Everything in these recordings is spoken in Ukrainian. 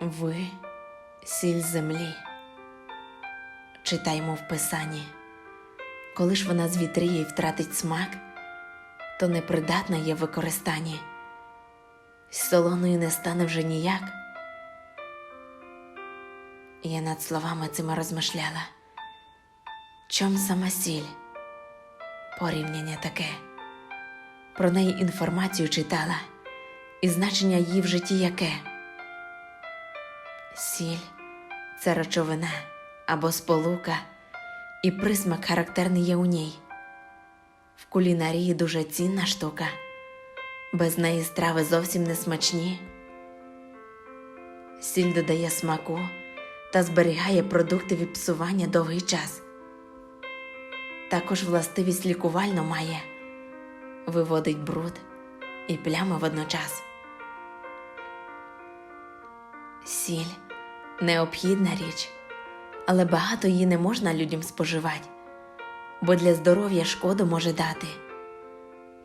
Ви сіль землі. Читаймо в писанні. Коли ж вона звітріє і втратить смак, то непридатна є використанні. Солоною не стане вже ніяк. Я над словами цими розмишляла. Чом сама сіль? Порівняння таке. Про неї інформацію читала, і значення її в житті яке. Сіль це речовина або сполука, і присмак характерний є у ній. В кулінарії дуже цінна штука, без неї страви зовсім не смачні. Сіль додає смаку та зберігає продукти від псування довгий час. Також властивість лікувально має, виводить бруд і плями водночас. Сіль необхідна річ, але багато її не можна людям споживати, бо для здоров'я шкоду може дати,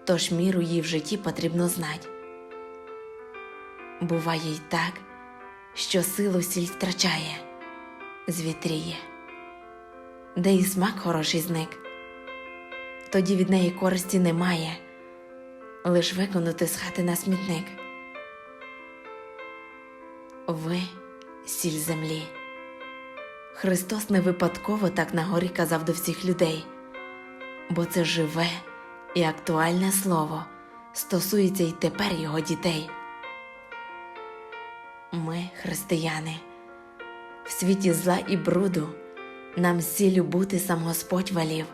тож міру її в житті потрібно знати. Буває й так, що силу сіль втрачає, звітріє, де і смак хороший зник, тоді від неї користі немає, лиш виконати з хати на смітник. Ви сіль землі. Христос не випадково так на горі казав до всіх людей, бо це живе і актуальне слово стосується й тепер його дітей. Ми, християни, в світі зла і бруду нам сіллю бути сам Господь валів.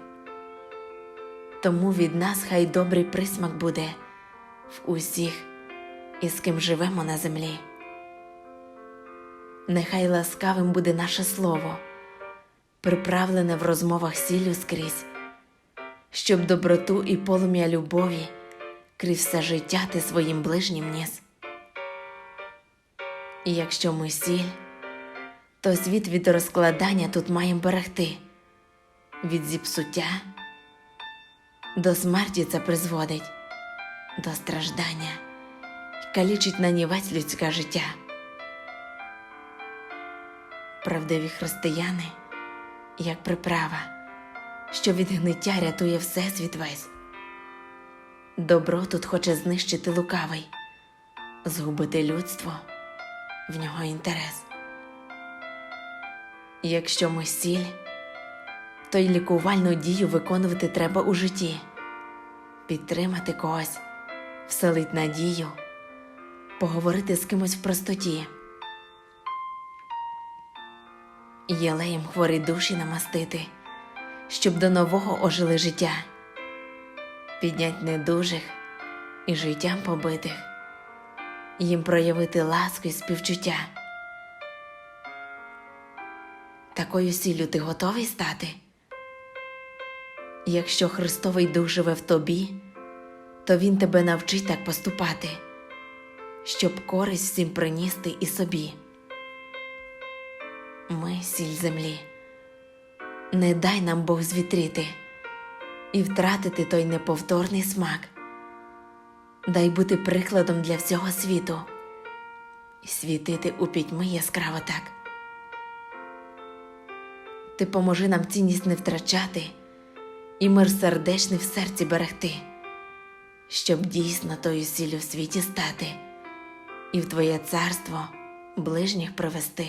Тому від нас хай добрий присмак буде в усіх, із ким живемо на землі. Нехай ласкавим буде наше слово, приправлене в розмовах сіллю скрізь, щоб доброту і полум'я любові крізь все життя ти своїм ближнім ніс. І якщо ми сіль, то світ від розкладання тут маємо берегти, від зіпсуття до смерті це призводить, до страждання калічить на нівець людське життя правдиві християни, як приправа, що від гниття рятує всесвіт весь. Добро тут хоче знищити лукавий, згубити людство, в нього інтерес. Якщо ми сіль, то й лікувальну дію виконувати треба у житті, підтримати когось, вселить надію, поговорити з кимось в простоті. Єлеєм хворі душі намастити, щоб до нового ожили життя, піднять недужих і життям побитих, їм проявити ласку і співчуття. Такою сіллю ти готовий стати? Якщо Христовий Дух живе в тобі, то Він тебе навчить так поступати, щоб користь всім приністи і собі. Ми сіль землі. Не дай нам Бог звітріти і втратити той неповторний смак. Дай бути прикладом для всього світу і світити у пітьми яскраво так. Ти поможи нам цінність не втрачати і мир сердечний в серці берегти, щоб дійсно тою сіллю в світі стати і в Твоє царство ближніх привести.